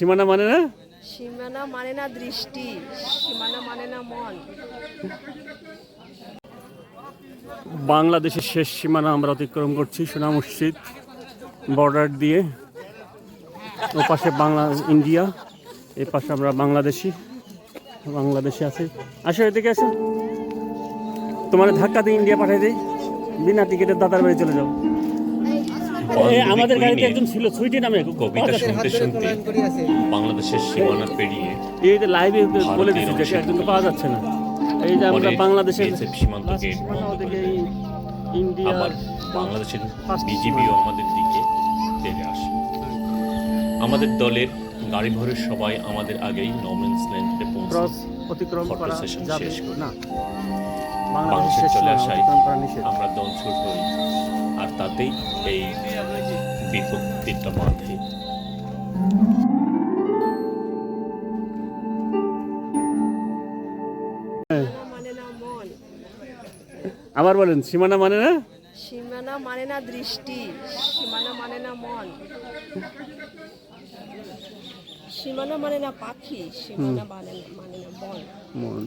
সীমানা মানে না? সীমানা মানে না দৃষ্টি সীমানা মানে না মন। বাংলাদেশের শেষ সীমানা আমরা অতিক্রম করছি সোনা মসজিদ বর্ডার দিয়ে। ও পাশে বাংলা ইন্ডিয়া এ পাশে আমরা বাংলাদেশি বাংলাদেশে আছে। আসো এদিকে আসো। তোমার ধাক্কা দিয়ে ইন্ডিয়া পাঠিয়ে দেই। বিনা টিকিটের দাদার বাড়ি চলে যাও। আমাদের গাড়িতে একজন ছিল সুইটি নামে। কবিতা শুনতে শুনতে বাংলাদেশের সীমানা পেরিয়ে এই যে লাইভে বলে দিচ্ছি যে একজন তো পাওয়া যাচ্ছে না। এই যে আমরা বাংলাদেশের সীমান্ত গেট ইন্ডিয়া বাংলাদেশের বিজিবিও আমাদের দিকে তেড়ে আসে। আমাদের দলের গাড়ি ভরে সবাই আমাদের আগেই নমেন্স ল্যান্ডে পৌঁছে। অতিক্রম করা যাবে। না। বাংলাদেশে বাংলাদেশের চলে আসায় অতিক্রম করা নিষেধ। হই। আর তাতেই এই বিপত্তিটা বাঁধে। মানে না মন আবার বলেন সীমানা মানে না? সীমানা মানে না দৃষ্টি সীমানা মানে না মন। সীমানা মানে না পাখি সীমানা মানে না মানে না মন। মন।